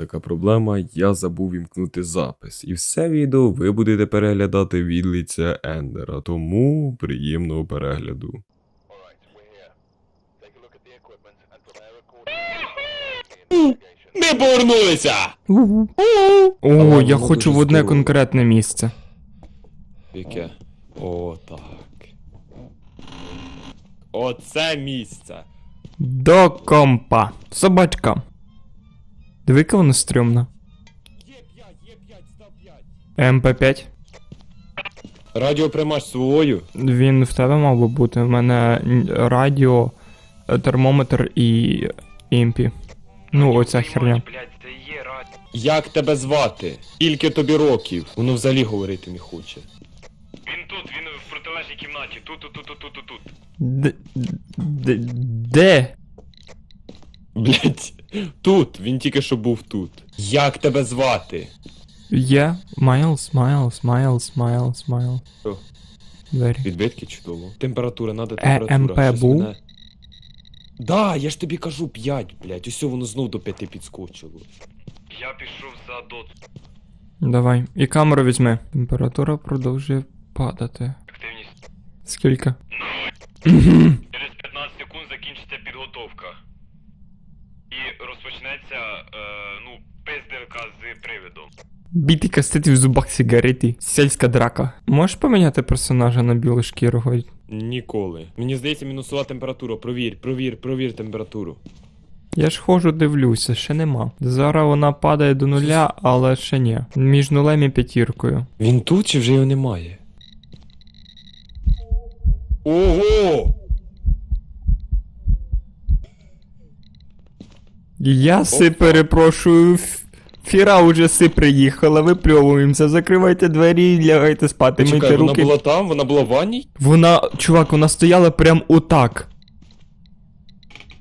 така проблема, я забув вімкнути запис. І все відео ви будете переглядати від лиця Ендера, тому приємного перегляду. Ми повернулися! О, я хочу в одне конкретне місце. Яке? О, так. Оце місце. До компа. Собачка. Диви-ка воно стрьомно. Є 5, є 5, став 5. МП5. Радіоприймач свою. Він в тебе мав би бути. В мене радіо, термометр і імпі. Ну, оця херня. Радіо. Як тебе звати? Скільки тобі років? Воно взагалі говорити не хоче. Він тут, він в протилежній кімнаті. Тут, тут, тут, тут, тут, тут. Д- д- Де? Блять, тут, він тільки що був тут. Як тебе звати? Є? Майлз, Майлз, Майлз, Майлз, Майлз. Що? Двері. Відбитки чудово. Температура, надо Е, температура. МП щось був? мене- Да, я ж тобі кажу 5, блять. Ось воно знов до 5 підскочило. Я пішов за дот. Давай. І камеру візьми. Температура продовжує падати. Активність. Скільки? Через 15 секунд закінчиться підготовка. І розпочнеться, е, ну, пиздилка з привидом. Біти кастети в зубах сигарети. Сільська драка. Можеш поміняти персонажа на білу шкіру? хоч? Ніколи. Мені здається, мінусова температура. Провір, провір, провір температуру. Я ж ходжу, дивлюся, ще нема. Зараз вона падає до нуля, але ще ні. Між нулем і п'ятіркою. Він тут чи вже його немає? Ого! Я си перепрошую. Фіра уже си приїхала, випльовуємося, закривайте двері і лягайте спати, мийте Почекай, вона була там, вона була в ванній? Вона, чувак, вона стояла прям отак.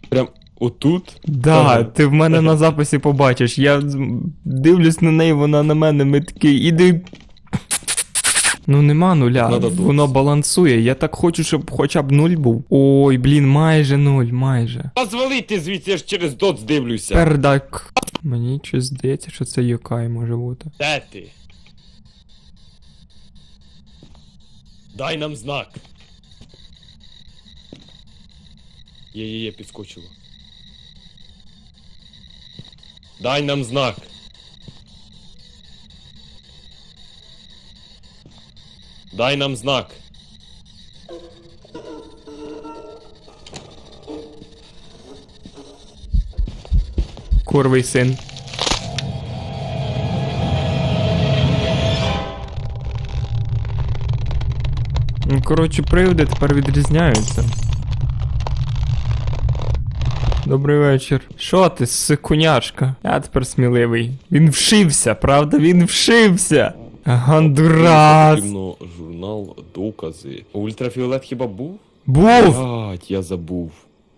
Прям отут? Да, Ага. ти в мене на записі побачиш. Я дивлюсь на неї, вона на мене, ми такі, іди. Ну нема нуля, Надо воно балансує. Я так хочу, щоб хоча б нуль був. Ой, блін, майже нуль, майже. А звалити звідси, я ж через дот здивлюся. Пердак. Мені щось здається, що це Юкай може бути. Де ти? Дай нам знак. Є, є, є, підскочило. Дай нам знак. Дай нам знак. Курвий син. Ну, коротше, приводи тепер відрізняються. Добрий вечір. Що ти, сикуняшка? Я тепер сміливий. Він вшився, правда? Він вшився. Потрібно журнал, докази. Ультрафіолет хіба був? Був! Блять, я забув.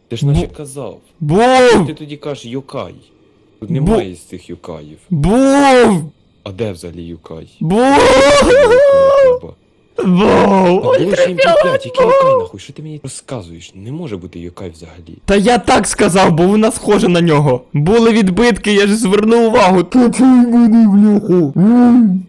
Ти ж Бу- наче казав. Був! Ти тоді кажеш юкай. Тут Бу- немає з цих юкаїв. Був! А де взагалі юкай? Був! Був! МП5, який юкай нахуй? Що ти мені розказуєш? Не може бути юкай взагалі. Та я так сказав, бо вона схожа на нього. Були відбитки, я ж звернув увагу. Та чий мене, бляху?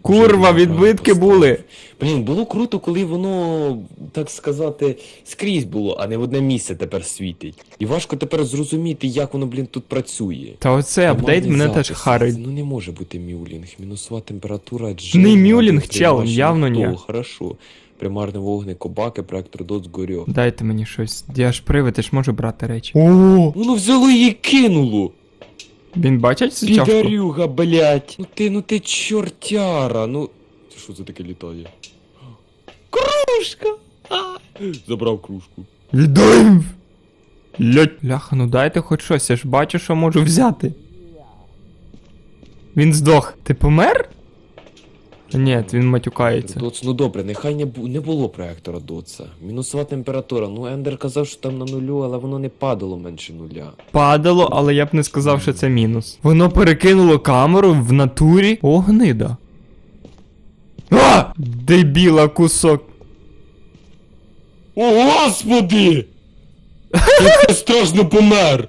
Курва, відбитки були. Блін, було круто, коли воно, так сказати, скрізь було, а не в одне місце тепер світить. І важко тепер зрозуміти, як воно, блін, тут працює. Та оцей апдейт мене теж харить. Ну не може бути мюлінг. Мінусова температура G. Не мюлінг, чел, явно ні. Хорошо. Примарний вогник, обаки, проектор дот згорьо. Дайте мені щось. Я ж привид, я ж можу брати речі. О! Воно взяло її і кинуло. Він бачить цю чашку? Підарюга, блять. Ну ти, ну ти чортяра, ну. Це що це таке літає? Кружка! А! Забрав кружку. Віддай! Лять. Ляха, ну дайте хоч щось, я ж бачу, що можу взяти. Він здох. Ти помер? Ні, він матюкається. Доц, ну добре, нехай не, бу- не було проектора Доца. Мінусова температура. Ну Ендер казав, що там на нулю, але воно не падало менше нуля. Падало, але я б не сказав, що це мінус. Воно перекинуло камеру в натурі. О, гнида. А! Дебіла кусок. О, господи! Я страшно помер!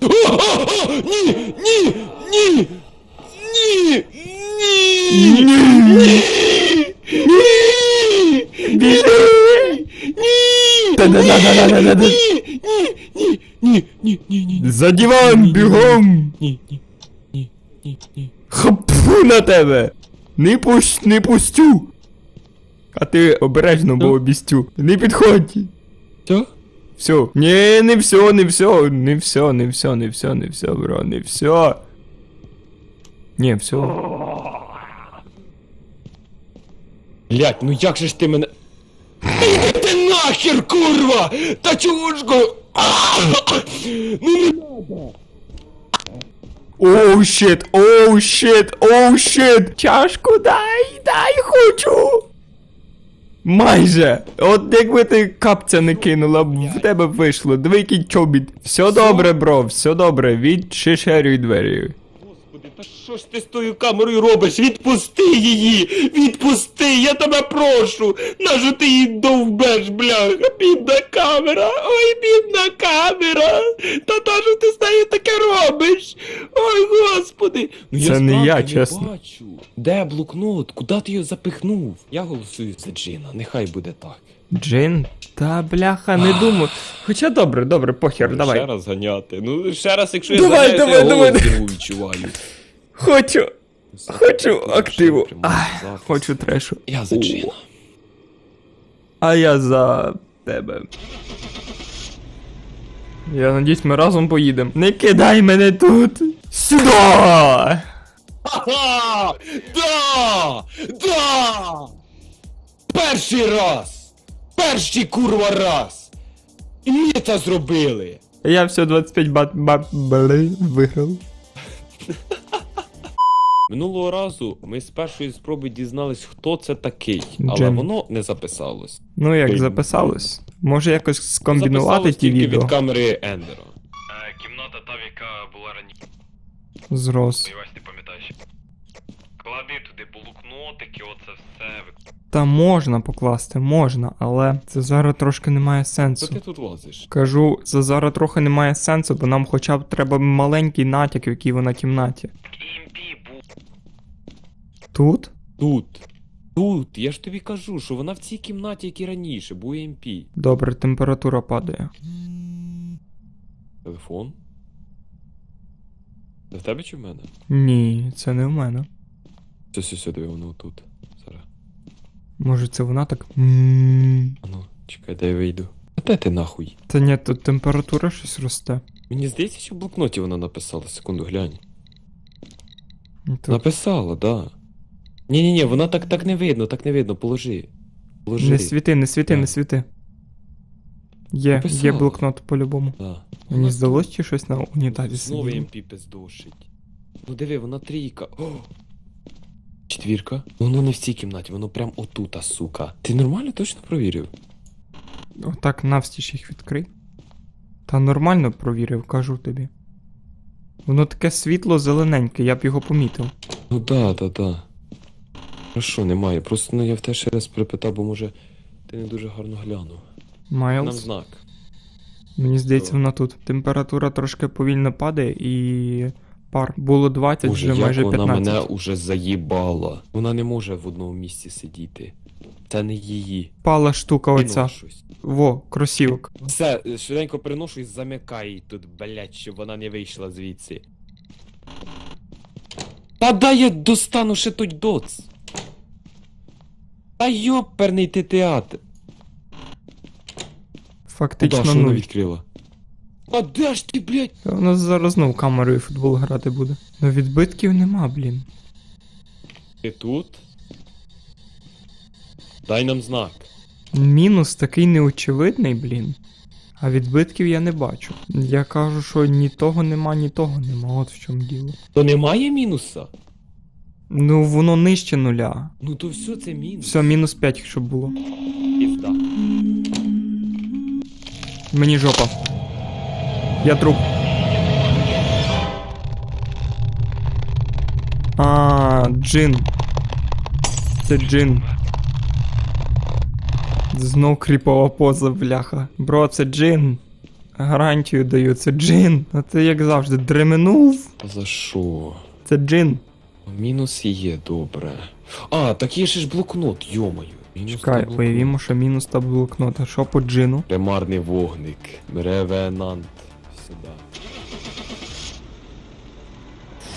Ні! Ні! Ні! Ні! Ні! Ні! Ні! Ні! Ні! Ні! Ні! Ні! За диван, бігом! Ні! Ні! Ні! Ні! Ні! Хапфу на тебе! Не пущ, не пустю! А ти обережно, бо обістю. Не підходь! Що? Все. Ні, не все, не все, не все, не все, не все, не все, бро, не все. Ні, все. Блять, ну як же ж ти мене. Йди ти нахер, курва! Та чого ж го. Ну не Оу щит, оу щит, оу щит! Чашку дай, дай хочу! Майже! От якби ти капця не кинула, в тебе б вийшло. Диви, чобіт. Все добре, бро, все добре. Відчишерюй двері. Та що ж ти з тою камерою робиш? Відпусти її! Відпусти! Я тебе прошу! Нащо ти її довбеш, бляха? Бідна камера! Ой, бідна камера! Та та що ти з нею таке робиш? Ой, господи! Ну Це не справді я, чесно. бачу. Де блокнот? Куди ти його запихнув? Я голосую за Джина, нехай буде так. Джин? Та бляха, не думаю. Хоча добре, добре, похер, Ще давай. раз ганяти. Ну, ще раз, якщо я Давай, заганяю, давай, я давай, голос відчуваю. Хочу, хочу активу. Ах, хочу трешу. Я за Джина. А я за тебе. Я надіюсь, ми разом поїдемо. Не кидай мене тут! Сюди! Ага! Да! Да! Перший раз! Перший курва раз! І ми це зробили! Я все 25 бат бат бали виграв. Минулого разу ми з першої спроби дізнались, хто це такий, але Джем. воно не записалось. Ну як Ой, записалось? Може якось скомбінувати записалось ті тільки відео? від камери Ендера. Е, кімната та, в яка була раніше. Зрос. Сподіваюсь, ти пам'ятаєш. Клади туди блокнотики, оце все. Та можна покласти, можна, але це зараз трошки не має Що сенсу. ти тут лазиш? Кажу, це зараз трохи не має сенсу, бо нам хоча б треба маленький натяк, в якій вона кімнаті. Був. Тут? Тут. Тут, я ж тобі кажу, що вона в цій кімнаті, як і раніше, бо ЕМП. Добре, температура падає. Телефон? Це в тебе чи в мене? Ні, це не в мене. Все, все, все, диви, воно тут. Зараз. Може це вона так. М, А ну, чекай, дай я вийду. А де ти нахуй? Та ні, тут температура щось росте. Мені здається, що в блокноті вона написала. Секунду, глянь. Тут. Написала, да. Ні-ні-ні, вона так так не видно, так не видно, положи. Положи. Не світи, не світи, не світи. Є, є блокнот по-любому. Да. Мені здалось, чи щось на унітазі. Знову сиділо. МП пиздошить. Ну диви, вона трійка. О! Четвірка? Воно не в цій кімнаті, воно прям отута, сука. Ти нормально точно провірив? Отак навстіж їх відкрий. Та нормально провірив, кажу тобі. Воно таке світло зелененьке, я б його помітив. Ну да, да, да. Хорошо, немає. Просто ну я в те ще раз перепитав, бо може ти не дуже гарно глянув. Нам Майлз. знак. Мені здається, вона тут. Температура трошки повільно падає і пар. Було 20, Боже, вже як майже вона 15. мене уже заїбала. Вона не може в одному місці сидіти. Це не її. Пала штука оця. щось. Во, кросівок. Все, швиденько приношу і замикай її тут, блять, щоб вона не вийшла звідси. Та дай я достану ще той доц. Та йоперний ти театр. Фактично нуль. відкрила? А де ж ти, блять? Та Вона зараз знов камерою футбол грати буде. Ну відбитків нема, блін. Ти тут? Дай нам знак. Мінус такий неочевидний, блін. А відбитків я не бачу. Я кажу, що ні того нема, ні того нема. От в чому діло. То немає мінуса? Ну воно нижче нуля. Ну то все це мінус. Все, мінус 5, якщо було. Пізда. Мені жопа. Я труп. А, джин. Це джин. Знов кріпова поза, бляха. Бро, це джин. гарантію даю, це джин. А ти як завжди дременув. За що? Це джин. Мінус є, добре. А, так є ще ж блокнот, йомаю. Мінус Чекай, та блокнот. уявімо, що мінус та блокнот. А що по джину? Примарний вогник. Ревенант. Сюди.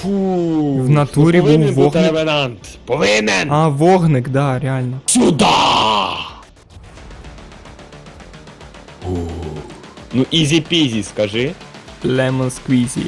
Фу. В натурі був повинен бути вогник. Ревенант. Повинен! А, вогник, да, реально. Сюда! Ну ізі-пізі, скажи. Лемон сквізі.